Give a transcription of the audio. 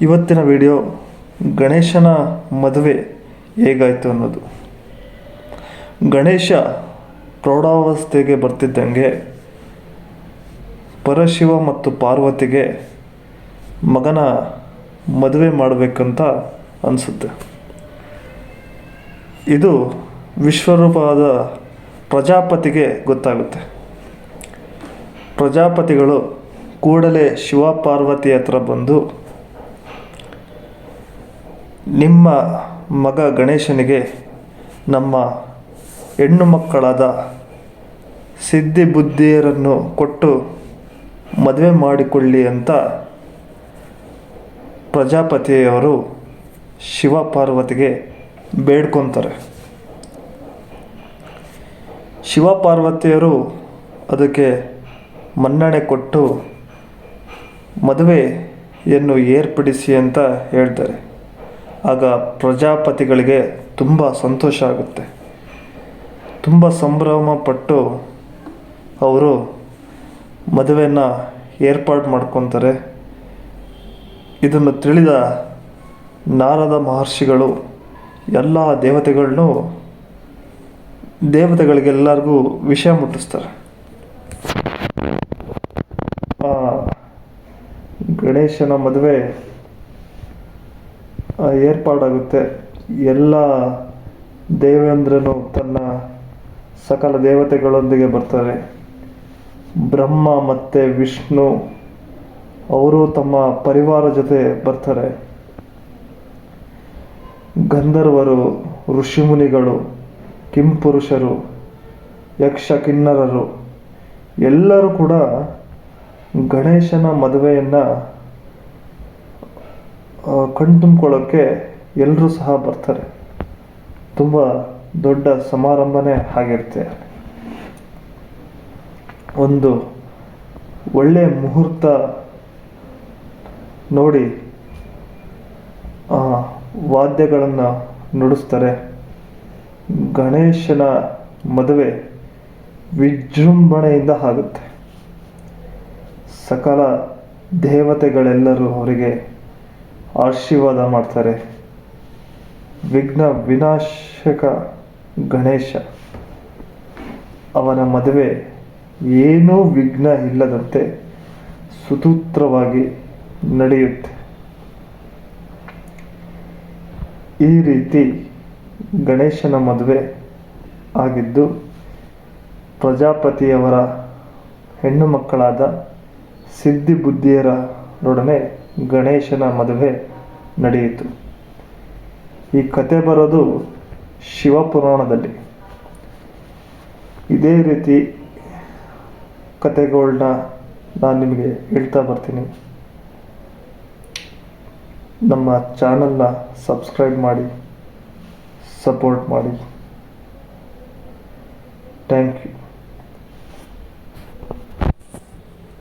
ಇವತ್ತಿನ ವಿಡಿಯೋ ಗಣೇಶನ ಮದುವೆ ಹೇಗಾಯಿತು ಅನ್ನೋದು. ಗಣೇಶ ಪ್ರೌಢಾವಸ್ಥೆಗೆ ಬರ್ತಿದ್ದಂಗೆ ಪರಶಿವ ಮತ್ತು ಪಾರ್ವತಿಗೆ ಮಗನ ಮದುವೆ ಮಾಡಬೇಕಂತ ಅನಿಸುತ್ತೆ. ಇದು ವಿಶ್ವರೂಪವಾದ ಪ್ರಜಾಪತಿಗೆ ಗೊತ್ತಾಗುತ್ತೆ. ಪ್ರಜಾಪತಿಗಳು ಕೂಡಲೇ ಶಿವ ಪಾರ್ವತಿ ಹತ್ರ ಬಂದು ನಿಮ್ಮ ಮಗ ಗಣೇಶನಿಗೆ ನಮ್ಮ ಹೆಣ್ಣು ಮಕ್ಕಳಾದ ಸಿದ್ಧಿ ಬುದ್ಧಿಯರನ್ನು ಕೊಟ್ಟು ಮದುವೆ ಮಾಡಿಕೊಳ್ಳಿ ಅಂತ ಪ್ರಜಾಪತಿಯವರು ಶಿವ ಪಾರ್ವತಿಗೆ ಬೇಡ್ಕೊತಾರೆ. ಶಿವ ಪಾರ್ವತಿಯರು ಅದಕ್ಕೆ ಮನ್ನಣೆ ಕೊಟ್ಟು ಮದುವೆಯನ್ನು ಏರ್ಪಡಿಸಿ ಅಂತ ಹೇಳ್ತಾರೆ. ಆಗ ಪ್ರಜಾಪತಿಗಳಿಗೆ ತುಂಬ ಸಂತೋಷ ಆಗುತ್ತೆ. ತುಂಬ ಸಂಭ್ರಮ ಪಟ್ಟು ಅವರು ಮದುವೆಯನ್ನು ಏರ್ಪಾಡು ಮಾಡ್ಕೊತಾರೆ. ಇದನ್ನು ತಿಳಿದ ನಾರದ ಮಹರ್ಷಿಗಳು ಎಲ್ಲ ದೇವತೆಗಳನ್ನು ದೇವತೆಗಳಿಗೆಲ್ಲರಿಗೂ ವಿಷಯ ಮುಟ್ಟಿಸ್ತಾರೆ. ಗಣೇಶನ ಮದುವೆ ಏರ್ಪಾಡಾಗುತ್ತೆ. ಎಲ್ಲ ದೇವೇಂದ್ರನು ತನ್ನ ಸಕಲ ದೇವತೆಗಳೊಂದಿಗೆ ಬರ್ತಾರೆ. ಬ್ರಹ್ಮ ಮತ್ತು ವಿಷ್ಣು ಅವರು ತಮ್ಮ ಪರಿವಾರ ಜೊತೆ ಬರ್ತಾರೆ. ಗಂಧರ್ವರು, ಋಷಿಮುನಿಗಳು, ಕಿಂಪುರುಷರು ಯಕ್ಷ ಕಿನ್ನರರು ಎಲ್ಲರೂ ಕೂಡ ಗಣೇಶನ ಮದುವೆಯನ್ನು ಕಣ್ತುಂಬ್ಕೊಳ್ಳೋಕ್ಕೆ ಎಲ್ಲರೂ ಸಹ ಬರ್ತಾರೆ. ತುಂಬ ದೊಡ್ಡ ಸಮಾರಂಭನೇ ಆಗಿರುತ್ತೆ ಒಂದು ಒಳ್ಳೆಯ ಮುಹೂರ್ತ ನೋಡಿ ವಾದ್ಯಗಳನ್ನು ನುಡಿಸ್ತಾರೆ. ಗಣೇಶನ ಮದುವೆ ವಿಜೃಂಭಣೆಯಿಂದ ಆಗುತ್ತೆ. ಸಕಲ ದೇವತೆಗಳೆಲ್ಲರೂ ಅವರಿಗೆ ಆಶೀರ್ವಾದ ಮಾಡ್ತಾರೆ. ವಿಘ್ನ ವಿನಾಶಕ ಗಣೇಶ ಅವನ ಮದುವೆ ಏನೂ ವಿಘ್ನ ಇಲ್ಲದಂತೆ ಸುತೂತ್ರವಾಗಿ ನಡೆಯುತ್ತೆ. ಈ ರೀತಿ ಗಣೇಶನ ಮದುವೆ ಆಗಿದ್ದು ಪ್ರಜಾಪತಿಯವರ ಹೆಣ್ಣು ಮಕ್ಕಳಾದ ಸಿದ್ಧಿ ಬುದ್ಧಿಯರೊಡನೆ ಗಣೇಶನ ಮದುವೆ ನಡೆಯಿತು. ಈ ಕತೆ ಬರೋದು ಶಿವಪುರಾಣದಲ್ಲಿ. ಇದೇ ರೀತಿ ಕತೆಗಳನ್ನ ನಾನು ನಿಮಗೆ ಹೇಳ್ತಾ ಬರ್ತೀನಿ. ನಮ್ಮ ಚಾನಲ್ನ ಸಬ್ಸ್ಕ್ರೈಬ್ ಮಾಡಿ, ಸಪೋರ್ಟ್ ಮಾಡಿ. Thank you.